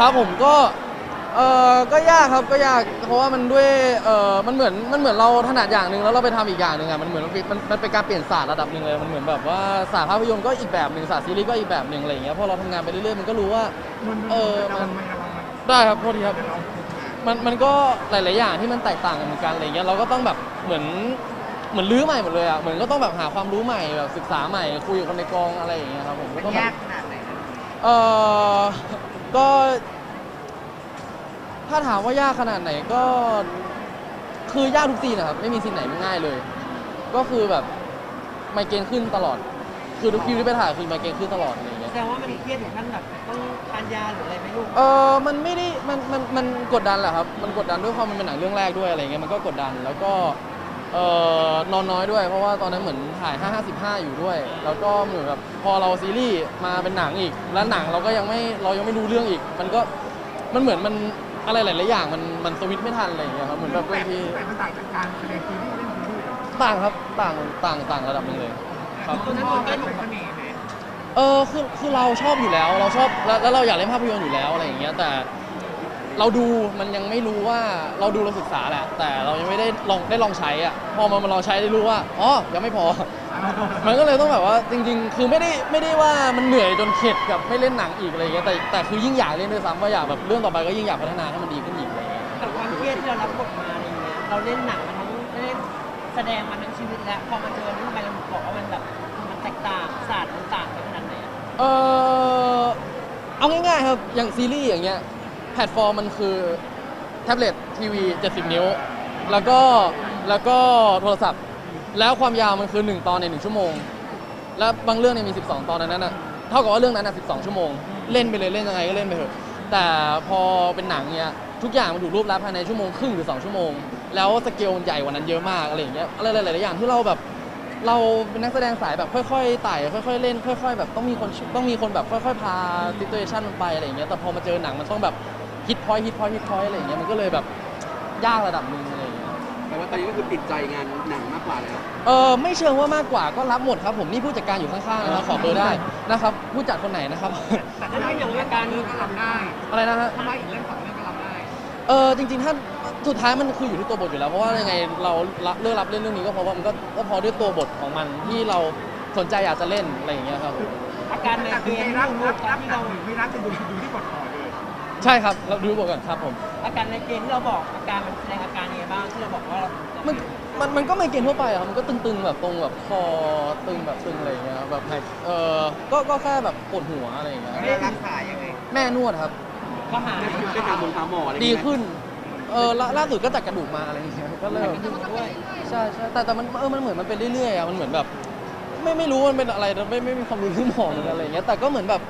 ครับผมก็เออก็ยากครับก็ยากเพราะว่ามันด้วยเออมันเหมือนมันเหมือนเราถนัดอย่างหนึ่งแล้วเราไปทำอีกอย่างหนึ่งอะมันเหมือนมันเป็นมันมันเป็นการเปลี่ยนศาสตร์ระดับหนึ่งเลยมันเหมือนแบบว่าศาสตร์ภาพยนตร์ก็อีกแบบหนึ่งศาสตร์ซีรีส์ก็อีกแบบหนึ่งอะไรอย่างเงี้ยพอเราทำงานไปเรื่อยๆมันก็รู้ว่า มันเออระมัวันงไหมระวังไหมได้ครับโทษทีครับเดี๋ยวเรามันมันก็หลาย ๆ อย่างที่มันแตกต่างกันเหมือนกันอะไรเงี้ยเราก็ต้องแบบเหมือนเหมือนรื้อใหม่หมดเลยอะเหมือนก็ต้องแบบหาความรู้ใหม่แบบศึกษาใหม่คุยกับคนในกองอะไรอย่างเงี้ยครับผมมันก็แบบยากขนาดไหนนะเออ ก็ ถ้าถามว่ายากขนาดไหนก็ คือยากทุกซีนนะครับ ไม่มีซีนไหนมันง่ายเลย ก็คือแบบไมเกรนขึ้นตลอด คือทุกคิวที่ไปถ่ายคือไมเกรนขึ้นตลอดอะไรอย่างเงี้ย แสดงว่ามันเครียดถึงขั้นแบบต้องทานยาหรืออะไรไหมลูก เออมันไม่ได้ มัน มัน มันกดดันแหละครับ มันกดดันด้วยความมันเป็นหนังเรื่องแรกด้วยอะไรเงี้ย มันก็กดดัน แล้วก็ เอ่อนอนน้อยด้วย เพราะว่าตอนนั้นเหมือนถ่าย 5 5 5 อยู่ด้วย แล้วก็เหมือนแบบพอเราซีรีส์มาเป็นหนังอีก แล้วหนังเราก็ยังไม่เรายังไม่รู้เรื่องอีก มันก็มันเหมือนมันอะไรหลายๆอย่างมันมันสวิตช์ไม่ทันอะไรอย่างเงี้ยครับเหมือนแบบบางทีแต่มันต่างจากการแสดงซีรีส์เล่นซีรีส์เหรอต่างครับต่างต่างต่างระดับหนึงเลย ครับตอนนั้นมันก็เป็นเสน่ห์ไหมเออคือคือเราชอบอยู่แล้ว เราชอบแล้วแล้วเราอยากเล่นภาพยนตร์อยู่แล้วอะไรอย่างเงี้ยแต่ เราดูมันยังไม่รู้ว่าเราดูเราศึกษาแหละ แต่เรายังไม่ได้ลองได้ลองใช้อะพอมันมาลองใช้ได้รู้ว่าอ๋อยังไม่พอ มันก็เลยต้องแบบว่าจริง ๆ คือไม่ได้ไม่ได้ว่ามันเหนื่อยจนเข็ดกับไม่เล่นหนังอีกอะไรอย่างเงี้ยแต่แต่คือยิ่งอยากเล่นด้วยซ้ำว่าอยากแบบเรื่องต่อไปก็ยิ่งอยากพัฒนาให้มันดีขึ้นอีกอะไรอย่างเงี้ยกับความเครียดที่เรารับบทมาอะไรอย่างเงี้ยเราเล่นหนังมันทั้งเล่นแสดงมันทั้งชีวิตแล้วพอมาเจอเรื่องไปเราบอกว่ามันแบบมันแตกต่างศาสตร์มันต่างกันขนาดไหนอะเออเอาง่ายๆครับอย่างซีรีส์อย่างเงี้ย แพลตฟอร์มมันคือแท็บเล็ตทีวี 70 นิ้ว แล้วก็แล้วก็โทรศัพท์ แล้วความยาวมันคือ 1 ตอนใน 1 ชั่วโมง แล้วบางเรื่องเนี่ยมี 12 ตอนในนั้นน่ะเท่ากับว่าเรื่องนั้นน่ะ12 ชั่วโมง เล่นไปเลยเล่นยังไงก็เล่นไปเถอะแต่พอเป็นหนังเนี่ยทุกอย่างมันถูกรูปลัดภายในชั่วโมงครึ่งหรือ 2 ชั่วโมง แล้วสเกลมันใหญ่กว่านั้นเยอะมากอะไรอย่างเงี้ยอะไรหลายๆอย่างที่เราแบบเราเป็นนักแสดงสายแบบค่อยๆไต่ค่อยๆเล่น ค่อย ๆ แบบต้องมีคนต้องมีคนแบบค่อย ๆ พาซิตูเอชันมันไปอะไรอย่างเงี้ยแต่พอมาเจอหนังมันต้องแบบ ฮิตพอยต์ฮิตพอยต์ฮิตพอยต์อะไรอย่างเงี้ยมันก็เลยแบบยากระดับหนึงอะไรอย่างเงี้ย แต่ว่าตอนนี้ก็คือติดใจงานหนังมากกว่าแล้ว เออไม่เชิงว่ามากกว่าก็รับหมดครับผมนี่ผู้จัดการอยู่ข้างๆนะครับขอเบอร์ได้นะครับผู้จัดคนไหนนะครับ แต่ถ้าไม่อย่างอาการเรื่องก็รับได้อะไรนะฮะถ้ามาอีกเรื่องสองเรื่องก็รับได้เออจริงๆถ้าสุดท้ายมันคืออยู่ที่ตัวบทอยู่แล้วเพราะว่ายังไงเรารับเลือกรับเล่นเรื่องนี้ก็เพราะว่ามันก็ก็พอด้วยตัวบทของมันที่เราสนใจอยากจะเล่นอะไรอย่างเงี้ยครับผมอาการในเกณฑ์รับลูรักบตอรันบที่หนัเรางหรือไม่รับจะดูดูที่บทต่อเลย ใช่ครับเราดูบทก่อนครับผมอาการในเกณฑ์ที่เราบอกอาการมันแสดงอาการยังไงบ้างที่เราบอกว่าเรามันมันมันก็ไม่เกณฑ์ทั่วไปอะครับมันก็ตึงๆแบบตรงแบบคอตึงแบบตึงอะไรอย่างเงี้ยครับแบบหายเออก็ก็แค่แบบปวดหัวอะไรอย่างเงี้ยแล้วรักษายังไงแม่นวดครับ ก็หาย ได้ทำบนหาหมออะไรอย่างดีเงี้ยขึ้น เออล่าล่าสุดก็จัดกระดูกมาอะไรอย่างเงี้ย ก็เริ่มด้วยใช่ใช่แต่แต่มันเออ มันเหมือนมันเป็นเรื่อยๆอะมันเหมือนแบบ ไม่ไม่รู้มันเป็นอะไร ไม่ไม่มีความรู้เรื่องหมอเหมือนกันอะไรอย่างเงี้ย แต่ก็เหมือนแบบ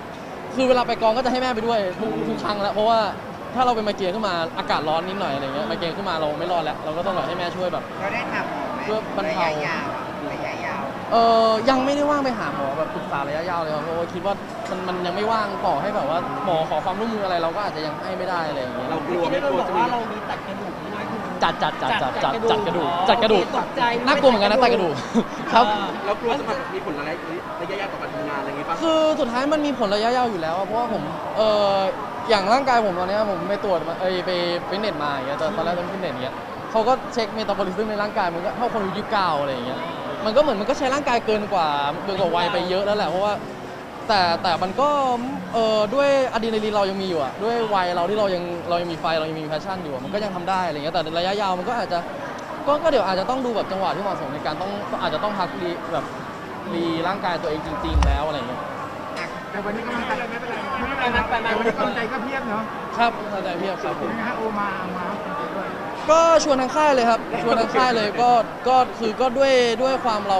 คือเวลาไปกองก็จะให้แม่ไปด้วยทุกทุกครั้งแล้วเพราะว่าถ้าเราเป็นไมเกรนขึ้นมาอากาศร้อนนิดหน่อยอะไรเงี้ยไมเกรนขึ้นมาเราไม่รอดแล้วเราก็ต้องแบบให้แม่ช่วยแบบ เราได้ถามหมอไหมเพื่อบรรระเทายะยาวอะระยะยาวเออยังไม่ได้ว่างไปหาหมอแบบปรึกษาระยะยาวเลยครับเพราะว่าคิดว่ามันมันยังไม่ว่างต่อให้แบบว่าหมอขอความร่วมมืออะไรเราก็อาจจะยังให้ไม่ได้อะไรอย่างเงี้ย เรากลัวที่ไม่ได้กลัวบอกจะว่ามี เรามีตัดกระดูกด้วยคือ จัดจัดจัดจัดจัดจัดกระดูกจัดกระดูกตกใจน่ากลัวเหมือนกันนะตัดกระดูกครับ เรากลัวจะมีผลอะไรระยะยาวต่อการทำงานอะไรอย่างงี้ป่ะคือสุดท้ายมันมีผลระยะยาวอยู่แล้วอะเพราะว่าผมเอออย่างร่างกายผมตอนเนี้ยผมไปตรวจมาเอยไปฟิตเนสมาอย่างเงี้ยตอนตอนแรกเป็นฟิตเนสอย่างเงี้ยเขาก็เช็คเมตาบอลิซึมในร่างกายมันก็เท่าคนอายุยี่สิบเก้าอะไรอย่างเงี้ยมันก็เหมือนมันก็ใช้ร่างกายเกินกว่าเกินกว่าวัยไปเยอะแล้วแหละเพราะว่า แต่แต่มันก็เออด้วยอะดรีนาลีนเรายังมีอยู่อะด้วยวัยเราที่เรายังเรายังมีไฟเรายังมีแพชชั่นอยู่อะมันก็ยังทำได้อะไรเงี้ยแต่ระยะยาวมันก็อาจจะก็ก็เดี๋ยวอาจจะต้องดูแบบจังหวะที่เหมาะสมในการต้องอาจจะต้องพักรีแบบรีร่างกายตัวเองจริง ๆ แล้วอะไรเงี้ยแต่วันนี้กำลังใจไม่เป็นไรไม่เป็นไรนะแต่วันนี้กำลังใจก็เพียบเนาะครับเข้าใจพี่ครับผม นะฮะโอมามากำลังใจด้วยก็ชวนทางค่ายเลยครับ ชวนทางค่ายเลยก็ก็คือก็ด้วยด้วยความเรา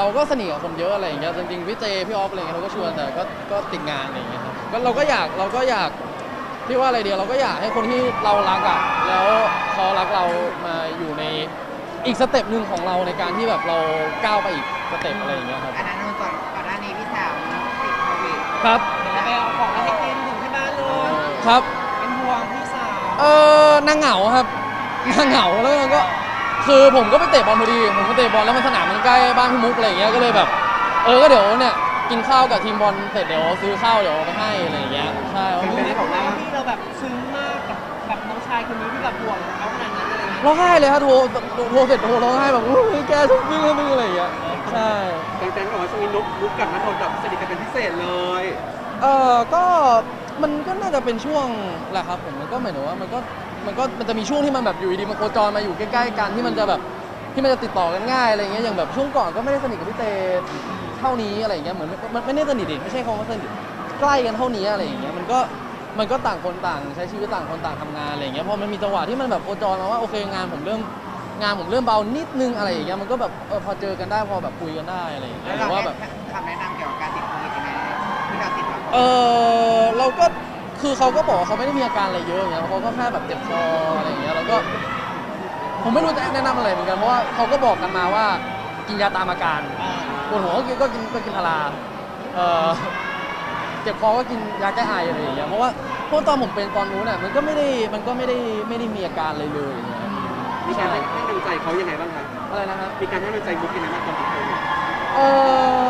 เราก็สนิทกับคนเยอะอะไรอย่างเงี้ยจริงๆพี่เจพี่ออฟอะไรเงี้ยเราก็ชวนแต่ก็ก็ติดงานอะไรอย่างเงี้ยครับก็เราก็อยากเราก็อยากเรียกว่าอะไรเดียวเราก็อยากให้คนที่เรารักอะแล้วเขารักเรามาอยู่ในอีกสเต็ปหนึ่งของเราในการที่แบบเราก้าวไปอีกสเต็ปอะไรอย่างเงี้ยครับอันนั้นก่อนก่อนหน้านี้พี่สาวติดโควิดครับเดี๋ยวเราไปเอาของมาให้กินถึงที่บ้านเลยครับ เป็นห่วงพี่สาวเออนางเหงาครับนางเหงาแล้วก็ คือผมก็ไปเตะบอลพอดี ผมไปเตะบอลแล้วมันสนามมันใกล้บ้านพี่มุกอะไรอย่างเงี้ยก็เลยแบบ เออก็เดี๋ยวเนี่ยกินข้าวกับทีมบอลเสร็จเดี๋ยวซื้อข้าวเดี๋ยวเอาไปให้อะไรอย่างเงี้ยใช่รู้ไหมของเราที่เราแบบซึ้งมากกับกับน้องชายคนนี้ที่แบบห่วงเขาขนาดนั้นอะไรเงี้ยร้องไห้เลยครับโทรโทรเสร็จโทรร้องไห้แบบอุ้ยแกทุกวิ่งวิ่งอะไรอย่างเงี้ยใช่แฟนๆก็บอกว่าช่วงนี้นุ๊กนุ๊กกับนัทนนท์แบบสนิทกันเป็นพิเศษเลย เออก็ มันก็น่าจะเป็นช่วงแหละครับผมมันก็หมายถึงว่ามันก็มันก็มันจะมีช่วงที่มันแบบอยู่ดีๆมันโคจรมาอยู่ใกล้ๆกันที่มันจะแบบที่มันจะติดต่อกันง่ายอะไรอย่างเงี้ยอย่างแบบช่วงก่อนก็ไม่ได้สนิทกับพี่เตเท่านี้อะไรอย่างเงี้ยเหมือนมันไม่ได้สนิทดิไม่ใช่คำว่าสนิทใกล้กันเท่านี้อะไรอย่างเงี้ยมันก็มันก็ต่างคนต่างใช้ชีวิตต่างคนต่างทำงานอะไรอย่างเงี้ยพอมันมีจังหวะที่มันแบบโคจรมาว่าโอเคงานผมเริ่มงานผมเริ่มเบานิดนึงอะไรอย่างเงี้ยมันก็แบบเออพอเจอกันได้พอแบบคุยกันได้อะไรอย่างเงี้แล้ยวหเรารือว่าได้แบบคำแนะนำเกี่ยวกับการติดโควิดยังไงที่เราติดมาก่อนเออเรา ก็คือเขาก็บอกว่าเขาไม่ได้มีอาการอะไรเยอะอย่างเงี้ยเขาก็แค่แบบเจ็บคออะไรอย่างเงี้ยแล้วก็ ผมไม่รู้จะแนะนำอะไรเหมือนกันเพราะว่าเขาก็บอกกันมาว่ากินยาตามอาการปวดหัวก็กินก็กินก็กินพาราเออเจ็บคอก็กินยาแก้ไออะไรอย่างเงี้ยเพราะว่าเพราะตอนผมเป็นตอนนู้นน่ะมันก็ไม่ได้มันก็ไม่ได้ไม่ได้มีอาการอะไรเลยอย่างเงี้ยมีการให้ให้กำลังใจเขายังไงบ้างครับอะไรนะครับมีการให้กำลังใจมุกยังไงบ้างตอนติดโควิดเออ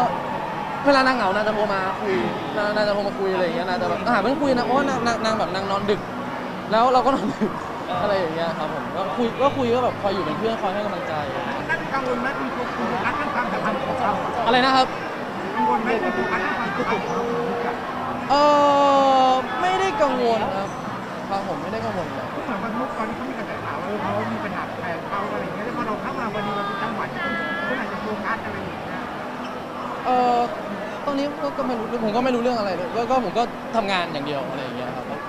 เวลานางเหงานางจะโทรมาคุยนางนางจะโทรมาคุยอะไรอย่างเงี้ยนางจะแบบหาเพื่อนคุยนะเพราะว่านางนางนางแบบนางนอนดึก แล้วเราก็นอนดึกอะไรอย่างเงี้ยครับผมก็คุยก็คุยก็แบบคอยอยู่เป็นเพื่อนคอยให้กำลังใจ นั่นกังวลไหมคุณคุณคุณรักเรื่องความสัมพันธ์ของเราอะไรนะครับ กังวลไหมคุณคุณรักเรื่องความสัมพันธ์ของเราเออไม่ได้กังวลครับครับผมไม่ได้กังวลเลย เหมือนว่ามุกตอน ตอนนี้ก็ก็ไม่รู้ผมก็ไม่รู้เรื่องอะไรเลยก็ก็ผมก็ทำงานอย่างเดียวอะไรอย่างเงี้ยครับ